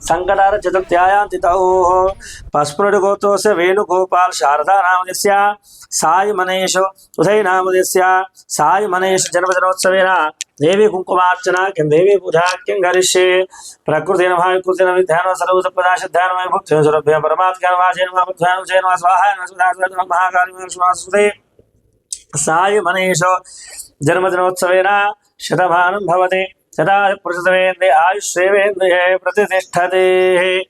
సంకటార చతుర్థ్యాయాంతితౌః పస్ఫురడిగోతోస్ వేణుగోపాల్ శారదానామదస్య సాయి మనేష్ ఉదయనామదస్య సాయి మనేష్ జన్మదినోత్సవేన దేవి కుంకుమార్చన కిం దేవి పూజా కిం కరిష్యే ప్రకృతి నమాకృతి నమిధ్యాన సర్వత పదాశధ్యానమయ భుక్తి సురభ్య పరమాత్మ వాచేన స్వాహాయ మహాకార్యే సాయి మనీషో జన్మదినోత్సవేన శతమానం భవతి सदा पुरुषसवेन्द्र आयुष्येवेन्द्रिय प्रतिष्ठते।